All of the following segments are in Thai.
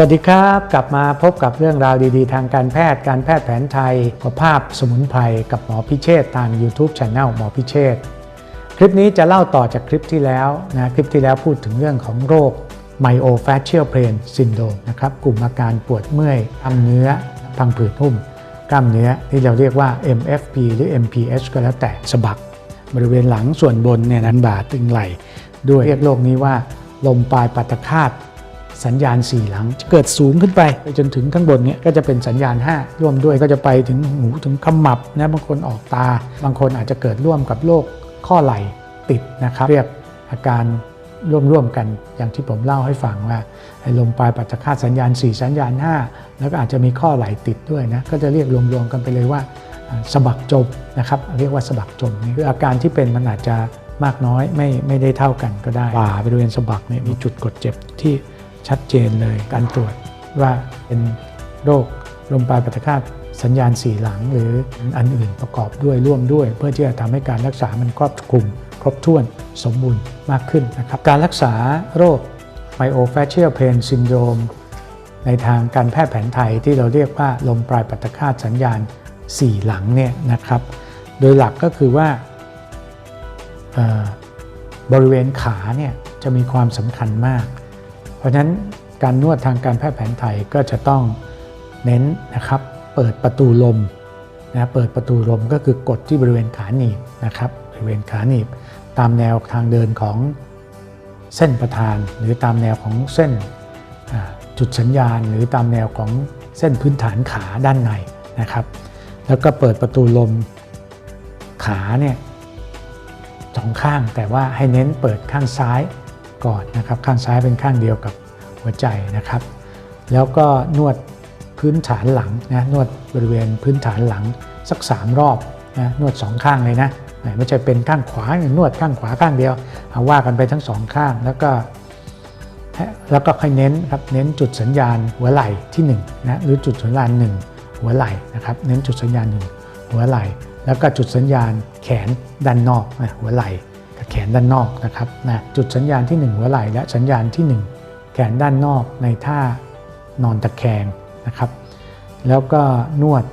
สวัสดีครับ กลับมาพบกับเรื่องราวดีๆ ทางการแพทย์การแพทย์แผนไทยสุขภาพสมุนไพรกับหมอพิเชษฐ์ทาง YouTube c h anel หมอพิเชษคลิปนี้จะเล่าต่อจากคลิปที่แล้วนะคลิปที่แล้วพูดถึงเรื่องของโรค myofascial pain syndrome นะครับกลุ่มอาการปวดเมื่อยกล้ามเนื้อพังผืดหุ้ม กล้ามเนื้อที่เราเรียกว่า MFP หรือ MPH ก็แล้วแต่สะบัก บริเวณหลังส่วนบนเนี่ยนั้นบ่าตึงไหลด้วยเรียกโรคนี้ว่าลมปลายปัตตคาต สัญญาณ 4 หลัง เกิดสูงขึ้นไปไปจนถึงข้างบนเนี่ยก็จะเป็นสัญญาณ 5 ร่วมด้วยก็จะไปถึงหูถึงขมับนะบางคนออกตา บางคนอาจจะเกิดร่วมกับโรคข้อไหล่ติดนะครับ เรียกอาการร่วมๆกันอย่างที่ผมเล่าให้ฟังว่าไอ้ลมปลายปัจจคาสัญญาณ 4 สัญญาณ 5 แล้วก็อาจจะมีข้อไหล่ติดด้วยนะก็จะเรียกรวมๆกันไปเลยว่าอ่าสะบักจมนะครับเรียกว่าสะบักจมนี่คืออาการที่เป็นมันอาจจะมากน้อยไม่ไม่ได้เท่ากันก็ได้บ่าบริเวณสะบักเนี่ยมีจุดกดเจ็บที่ ชัดเจนเลยการตรวจว่าเป็นโรคลมปลายปัตตคาสัญญาณสีหลังหรืออันอื่นประกอบด้วยร่วมด้วย เพื่อที่จะทำให้การรักษามันครอบคลุม ครบถ้วนสมบูรณ์มากขึ้นนะครับการรักษาโรค myofascial pain syndrome ในทางการแพทย์แผนไทยที่เราเรียกว่าลมปลายปัตตคาสัญญาณ4หลังเนี่ยนะครับ โดยหลักก็คือว่าบริเวณขาเนี่ยจะมีความสำคัญมาก เพราะฉะนั้นการนวดทางการแพทย์แผนไทยก็จะต้องเน้นนะครับเปิดประตูลมนะเปิดประตูลมก็คือกดที่บริเวณขาหนีบนะครับบริเวณขาหนีบ ตามแนวทางเดินของเส้นประธาน หรือตามแนวของเส้นจุดสัญญาณ หรือตามแนวของเส้นพื้นฐานขาด้านในนะครับ แล้วก็เปิดประตูลมขาเนี่ยสองข้างแต่ว่าให้เน้นเปิดข้างซ้าย ก่อนนะครับข้างซ้ายเป็นข้างเดียวกับหัวใจนะครับ แล้วก็นวดพื้นฐานหลังนะนวดบริเวณพื้นฐานหลังสัก 3 รอบนะนวดสองข้างเลยนะไม่ใช่เป็นข้างขวาอย่างนวดข้างขวาข้างเดียวเอาว่ากันไปทั้งสองข้างแล้วก็แล้วก็ค่อยเน้นครับเน้นจุดสัญญาณหัวไหล่ที่1นะหรือจุดสัญญาณ 1 หัวไหล่นะครับเน้นจุดสัญญาณ 1 หัวไหล่ แล้วก็จุดสัญญาณแขนด้านนอกนะหัวไหล่ แขนด้านนอกนะครับนะจุดสัญญาณที่ 1 หัวไหล่และสัญญาณที่ 1 แขนด้านนอกในท่านอนตะแคงนะครับ แล้วก็นวด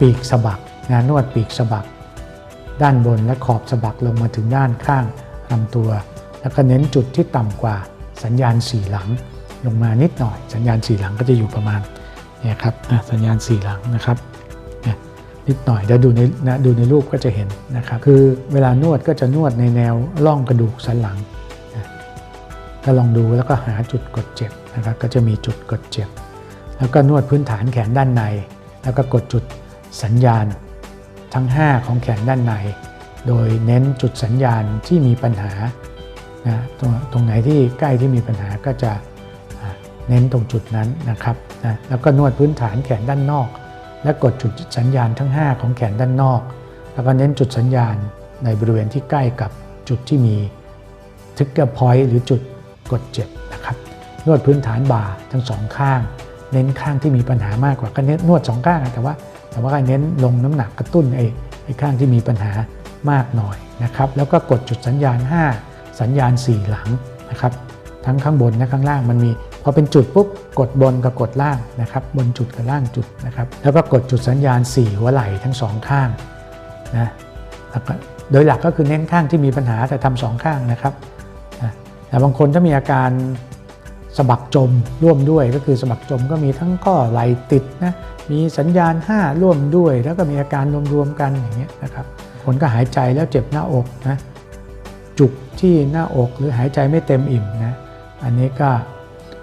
ปีกสะบักนะนวดปีกสะบัก ด้านบนและขอบสะบักลงมาถึงด้านข้างลำตัว แล้วก็เน้นจุดที่ต่ำกว่าสัญญาณสี่หลังลงมานิดหน่อย สัญญาณสี่หลังก็จะอยู่ประมาณเนี่ยครับอะสัญญาณสี่หลังนะครับ นิดหน่อยเดี๋ยวดูในนะดูในรูปก็จะเห็นนะครับคือเวลานวดก็จะนวดในแนวร่องกระดูกสันหลังนะก็ลองดูแล้วก็หาจุดกดเจ็บนะครับก็จะมีจุดกดเจ็บ แล้วก็นวดพื้นฐานแขนด้านใน แล้วก็กดจุดสัญญาณทั้ง 5 ของแขนด้านใน โดยเน้นจุดสัญญาณที่มีปัญหานะตรงตรงไหนที่ใกล้ที่มีปัญหาก็จะเน้นตรงจุดนั้นนะครับนะแล้วก็นวดพื้นฐานแขนด้านนอก และกดจุดสัญญาณทั้ง 5 ของแขนด้านนอก แล้วก็เน้นจุดสัญญาณในบริเวณที่ใกล้กับจุดที่มีทิกเกอร์พอยต์หรือจุดกดเจ็บนะครับนวดพื้นฐานบ่าทั้งสองข้าง เน้นข้างที่มีปัญหามากกว่าก็เน้นนวดสองข้างอะแต่ว่า แต่ว่าก็เน้นลงน้ำหนักกระตุ้นไอ้ไอ้ข้างที่มีปัญหามากหน่อยนะครับ แล้วก็กดจุดสัญญาณ 5 สัญญาณ 4 หลังนะครับ ทั้งข้างบนและข้างล่างมันมี พอเป็นจุดปุ๊บกดบนกับกดล่างนะครับบนจุดกับล่างจุดนะครับแล้วก็กดจุดสัญญาณ 4 หัวไหล่ทั้งสองข้างนะแล้วก็โดยหลักก็คือเน้นข้างที่มีปัญหาแต่ทำสองข้างนะครับแต่บางคนถ้ามีอาการสะบักจมร่วมด้วยก็คือสะบักจมก็มีทั้งข้อไหลติดนะมีสัญญาณ 5 ร่วมด้วย แล้วก็มีอาการรวมๆกันอย่างเงี้ยนะครับคนก็หายใจแล้วเจ็บหน้าอกนะจุกที่หน้าอกหรือหายใจไม่เต็มอิ่มนะอันนี้ก็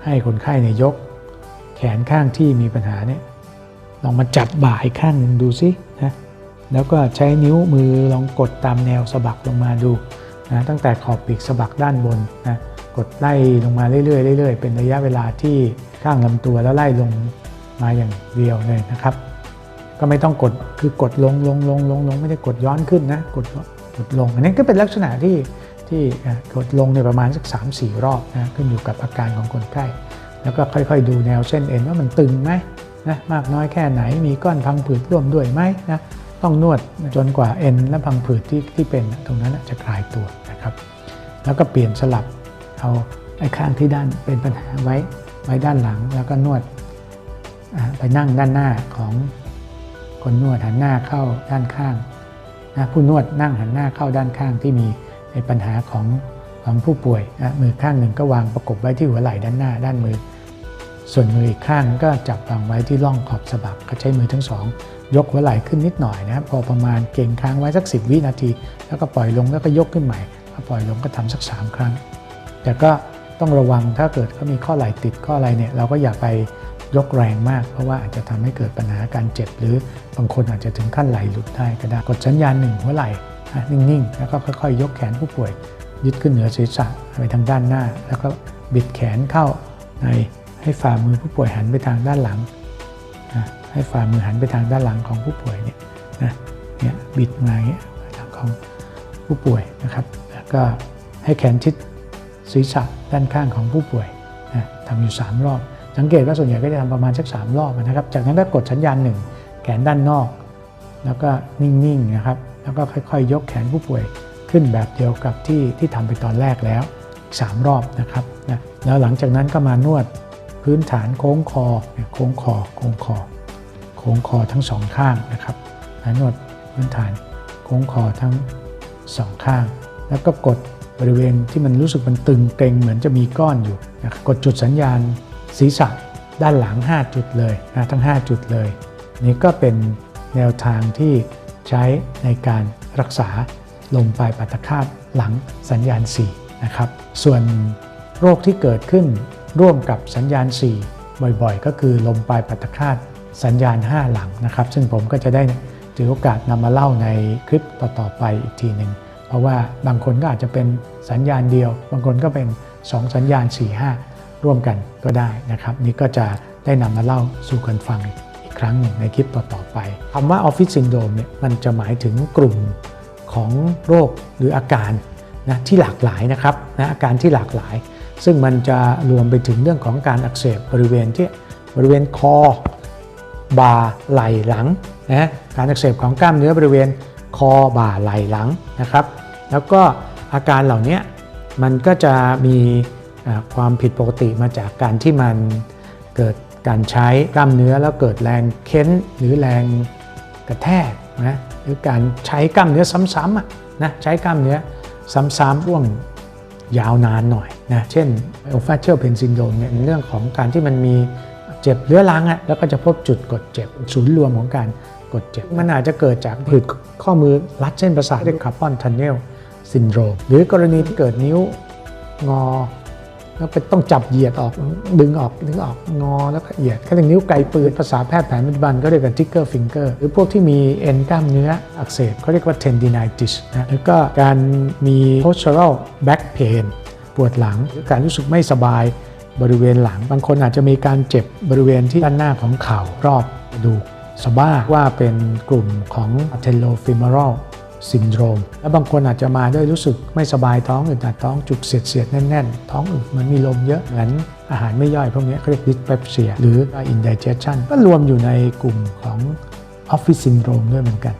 ให้คนไข้เนี่ยยก แขนข้างที่มีปัญหาเนี่ยลองมาจับบ่าอีกข้างหนึ่งดูซินะแล้วก็ใช้นิ้วมือลองกดตามแนวสะบักลงมาดูนะตั้งแต่ขอบปีกสะบักด้านบนนะกดไล่ลงมาเรื่อยๆเรื่อยๆ เป็นระยะเวลาที่ข้างลำตัวแล้วไล่ลงมาอย่างเดียวเลยนะครับ ก็ไม่ต้องกดคือกดลงลงลงลงลงไม่ได้กดย้อนขึ้นนะกดกดลง อันนี้ก็เป็นลักษณะที่ ที่กดลงในประมาณสัก 3 4 รอบนะขึ้นอยู่กับอาการของคนไข้แล้วก็ค่อยๆ ดูแนวเส้นเอ็นว่ามันตึงไหมนะมากน้อยแค่ไหนมีก้อนพังผืดร่วมด้วยไหมนะต้องนวดจนกว่าเอ็นและพังผืดที่ที่เป็นตรงนั้นจะคลายตัวนะครับ แล้วก็เปลี่ยนสลับเอาไอ้ข้างที่ด้านเป็นปัญหาไว้ไว้ด้านหลัง แล้วก็นวดไปนั่งด้านหน้าของคนนวดหันหน้าเข้าด้านข้างนะผู้นวดนั่งหันหน้าเข้าด้านข้างที่มี ในปัญหาของของผู้ป่วยนะมือข้างหนึ่งก็วางประกบไว้ที่หัวไหล่ด้านหน้า ด้านมือ ส่วนมืออีกข้างก็จับวางไว้ที่ร่องขอบสะบักก็ใช้มือทั้งสองยกหัวไหล่ขึ้นนิดหน่อยนะครับพอประมาณเก่งค้างไว้สัก 10 วินาที แล้วก็ปล่อยลงแล้วก็ยกขึ้นใหม่พอปล่อยลงก็ทำสัก 3 ครั้ง แต่ก็ต้องระวังถ้าเกิดเขามีข้อไหล่ติดข้ออะไรเนี่ยเราก็อย่าไปยกแรงมาก เพราะว่าอาจจะทำให้เกิดปัญหาการเจ็บ หรือบางคนอาจจะถึงขั้นไหลหลุดได้ก็ได้กดสัญญาณหนึ่งหัวไหล่ นิ่งๆ แล้วก็ค่อยๆ ยกแขนผู้ป่วย ยึดขึ้นเหนือศีรษะไปทางด้านหน้า แล้วก็บิดแขนเข้าในให้ฝ่ามือผู้ป่วยหันไปทางด้านหลังนะให้ฝ่ามือหันไปทางด้านหลังของผู้ป่วยเนี่ยนะเนี่ยบิดมาอย่างเงี้ยทางของผู้ป่วยนะครับ แล้วก็ให้แขนชิดศีรษะด้านข้างของผู้ป่วยนะทำอยู่ 3 รอบ สังเกตว่าส่วนใหญ่ก็จะทำประมาณสัก 3 รอบนะครับ จากนั้นก็กดสัญญาณหนึ่งแขนด้านนอก แล้วก็นิ่งๆนะครับ แล้วก็ค่อยๆ ยกแขนผู้ป่วยขึ้นแบบเดียวกับที่ที่ทำไปตอนแรกแล้วอีกสามรอบนะครับนะแล้วหลังจากนั้นก็มานวดพื้นฐานโค้งคอเนี่ยโค้งคอโค้งคอโค้งคอทั้งสองข้างนะครับนวดพื้นฐานโค้งคอทั้งสองข้าง แล้วก็กดบริเวณที่มันรู้สึกมันตึงเกร็งเหมือนจะมีก้อนอยู่นะกดจุดสัญญาณศีรษะด้านหลัง 5 จุดเลยนะทั้ง 5 จุดเลย นี่ก็เป็นแนวทางที่ ใช้ในการรักษาลมปลายปัตคาตหลังสัญญาณ 4 นะครับ ส่วนโรคที่เกิดขึ้นร่วมกับสัญญาณ 4 บ่อยๆ ก็คือลมปลายปัตคาตสัญญาณ 5 หลังนะครับ ซึ่งผมก็จะได้ถือโอกาสนำมาเล่าในคลิปต่อๆไปอีกทีหนึ่งเพราะว่าบางคนก็อาจจะเป็นสัญญาณเดียว บางคนก็เป็น 2 สัญญาณ 4 5 ร่วมกันก็ได้นะครับ นี่ก็จะได้นำมาเล่าสู่กันฟังอีก ครั้งหนึ่งในคลิปต่อ ๆ ไปคำว่าออฟฟิศซินโดรมเนี่ยมันจะหมายถึงกลุ่มของโรคหรืออาการนะที่หลากหลายนะครับนะอาการที่หลากหลาย ซึ่งมันจะรวมไปถึงเรื่องของการอักเสบบริเวณที่บริเวณคอบ่าไหล่หลังนะการอักเสบของกล้ามเนื้อบริเวณคอบ่าไหล่หลังนะครับ แล้วก็อาการเหล่านี้มันก็จะมีความผิดปกติมาจากการที่มันเกิด การใช้กล้ามเนื้อแล้วเกิดแรงเค้นหรือแรงกระแทกนะหรือการใช้กล้ามเนื้อซ้ำๆอะนะใช้กล้ามเนื้อซ้ำๆร่วงยาวนานหน่อยนะเช่น o f a c i a l pain syndrome เนี่ยเป็นเรื่องของการที่มันมีเจ็บเรื้อรังอะแล้วก็จะพบจุดกดเจ็บศูนย์รวมของการกดเจ็บ มันอาจจะเกิดจากผืดข้อมือรัดเส้นประสาทเรียกคาร์บอนทันเนลซินโดรมหรือกรณีที่เกิดนิ้วงอ แล้วไปต้องจับเหยียดออกดึงออกดึงออกงอแล้วก็เหยียดก็เรียกนิ้วไกลปืนภาษาแพทย์แผนปัจจุบันก็เรียกกันทิกเกอร์ฟิงเกอร์หรือพวกที่มีเอ็นกล้ามเนื้ออักเสบเขาเรียกว่า tendinitis นะแล้วก็การมี postural back pain ปวดหลังหรือการรู้สึกไม่สบายบริเวณหลัง บางคนอาจจะมีการเจ็บบริเวณที่ด้านหน้าของเข่ารอบดูกสบ้าว่าเป็นกลุ่มของ patellofemoral ซินโดรม และบางคนอาจจะมาด้วยรู้สึกไม่สบายท้องอึดอัดท้องจุกเสียดเสียดแน่นๆ ท้องอึดเหมันมีลมเยอะเหมือนอาหารไม่ย่อยพวกนี้เขาเรียก dyspepsia หรือ indigestion ก็รวมอยู่ในกลุ่มของ office syndrome ด้วยเหมือนกัน